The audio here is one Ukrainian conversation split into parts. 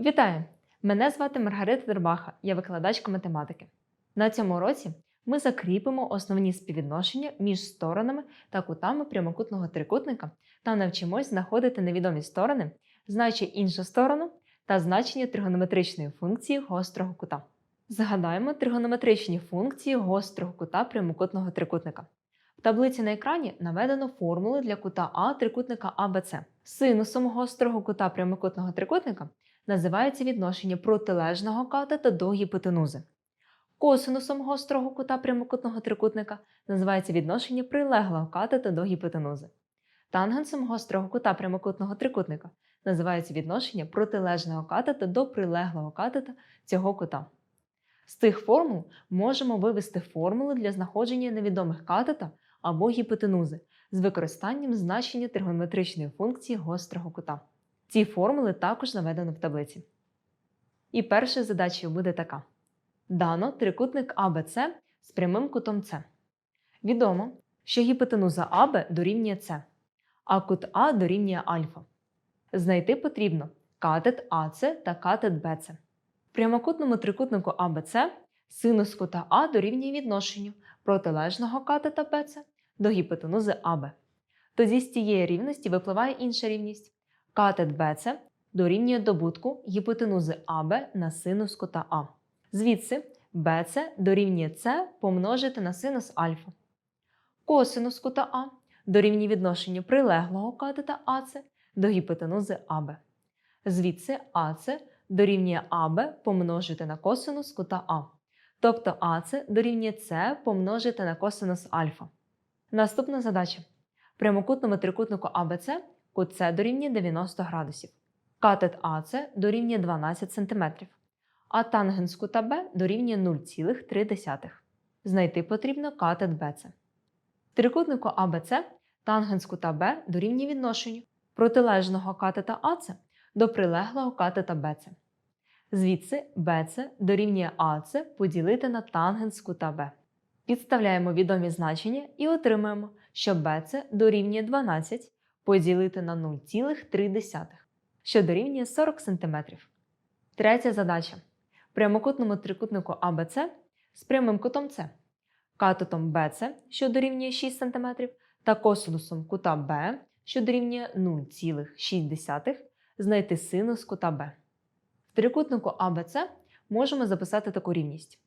Вітаю! Мене звати Маргарита Дербаха, я викладачка математики. На цьому уроці ми закріпимо основні співвідношення між сторонами та кутами прямокутного трикутника та навчимось знаходити невідомі сторони, знаючи іншу сторону та значення тригонометричної функції гострого кута. Згадаємо тригонометричні функції гострого кута прямокутного трикутника. В таблиці на екрані наведено формули для кута А трикутника АБЦ. Синусом гострого кута прямокутного трикутника називається відношення протилежного катета до гіпотенузи. Косинусом гострого кута прямокутного трикутника називається відношення прилеглого катета до гіпотенузи. Тангенсом гострого кута прямокутного трикутника називається відношення протилежного катета до прилеглого катета цього кута. З цих формул можемо вивести формули для знаходження невідомих катета або гіпотенузи з використанням значення тригонометричної функції гострого кута. Ці формули також наведено в таблиці. І перша задача буде така: дано трикутник АБЦ з прямим кутом С. Відомо, що гіпотенуза АБ дорівнює С, а кут А дорівнює альфа. Знайти потрібно катет АЦ та катет БЦ. В прямокутному трикутнику АБЦ синус кута А дорівнює відношенню протилежного катета БЦ до гіпотенузи АБ. Тоді з цієї рівності випливає інша рівність. Катет БЦ дорівнює добутку гіпотенузи АБ на синус кута А. Звідси БЦ дорівнює С помножити на синус альфа. Косинус кута А дорівнює відношенню прилеглого катета АЦ до гіпотенузи АБ. Звідси АЦ дорівнює АБ помножити на косинус кута А. Тобто АЦ дорівнює С помножити на косинус альфа. Наступна задача. Прямокутному трикутнику АБЦ кут С дорівнює 90 градусів. Катет АЦ дорівнює 12 см, а тангенс кута Б дорівнює 0,3. Знайти потрібно катет БЦ. Трикутнику АБЦ тангенс кута Б дорівнює відношенню протилежного катета АЦ до прилеглого катета БЦ. Звідси БЦ дорівнює АЦ поділити на тангенс кута Б. Підставляємо відомі значення і отримаємо, що БЦ дорівнює 12 поділити на 0,3, що дорівнює 40 см. Третя задача. В прямокутному трикутнику АБЦ з прямим кутом С, катетом БЦ, що дорівнює 6 см, та косинусом кута Б, що дорівнює 0,6, знайти синус кута Б. В трикутнику АБЦ можемо записати таку рівність.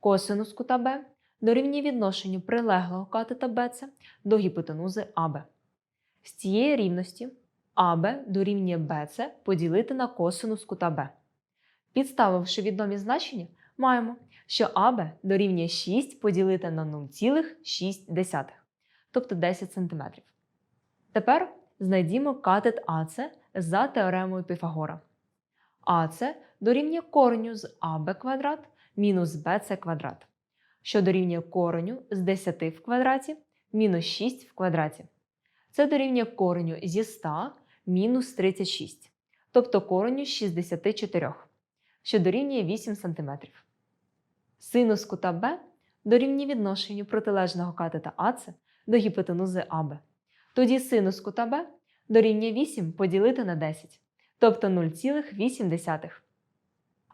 Косинус кута Б дорівнює відношенню прилеглого катета БЦ до гіпотенузи АБ. З цієї рівності АБ дорівнює БЦ поділити на косинус кута Б. Підставивши відомі значення, маємо, що АБ дорівнює 6 поділити на 0,6, тобто 10 см. Тепер знайдімо катет АЦ за теоремою Піфагора. АЦ дорівнює кореню з АБ квадрат мінус БЦ квадрат, що дорівнює кореню з 10 в квадраті мінус 6 в квадраті. Це дорівнює кореню зі 100 мінус 36, тобто кореню з 64, що дорівнює 8 см. Синус кута Б дорівнює відношенню протилежного катета АЦ до гіпотенузи АБ. Тоді синус кута Б дорівнює 8 поділити на 10, тобто 0,8.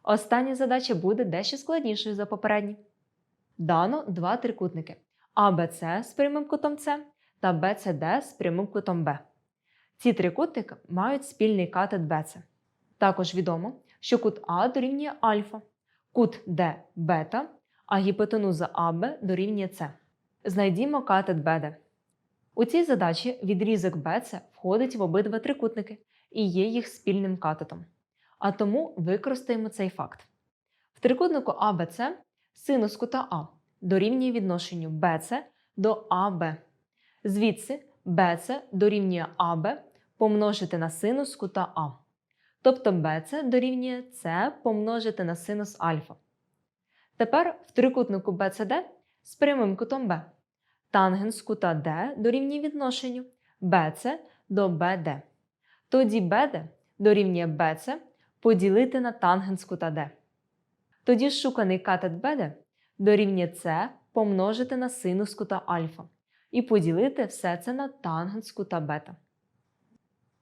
Остання задача буде дещо складнішою за попередні. Дано два трикутники АБЦ з прямим кутом С та BCD з прямим кутом Б. Ці трикутники мають спільний катет BC. Також відомо, що кут А дорівнює альфа, кут Д бета, а гіпотенуза АБ дорівнює С. Знайдімо катет BD. У цій задачі відрізок BC входить в обидва трикутники і є їх спільним катетом. А тому використаємо цей факт. В трикутнику АБЦ синус кута А дорівнює відношенню BC до АБ. Звідси BC дорівнює АБ помножити на синус кута А. Тобто BC дорівнює С помножити на синус альфа. Тепер в трикутнику BCD з прямим кутом Б. Тангенс кута D дорівнює відношенню BC до BD. Тоді BD дорівнює BC поділити на тангенс кута D. Тоді шуканий катет BD дорівнює С помножити на синус кута альфа і поділити все це на тангенс кута бета.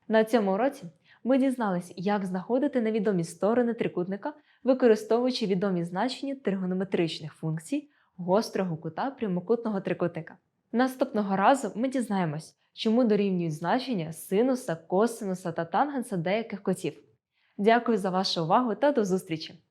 На цьому уроці ми дізнались, як знаходити невідомі сторони трикутника, використовуючи відомі значення тригонометричних функцій гострого кута прямокутного трикутника. Наступного разу ми дізнаємось, чому дорівнюють значення синуса, косинуса та тангенса деяких кутів. Дякую за вашу увагу та до зустрічі!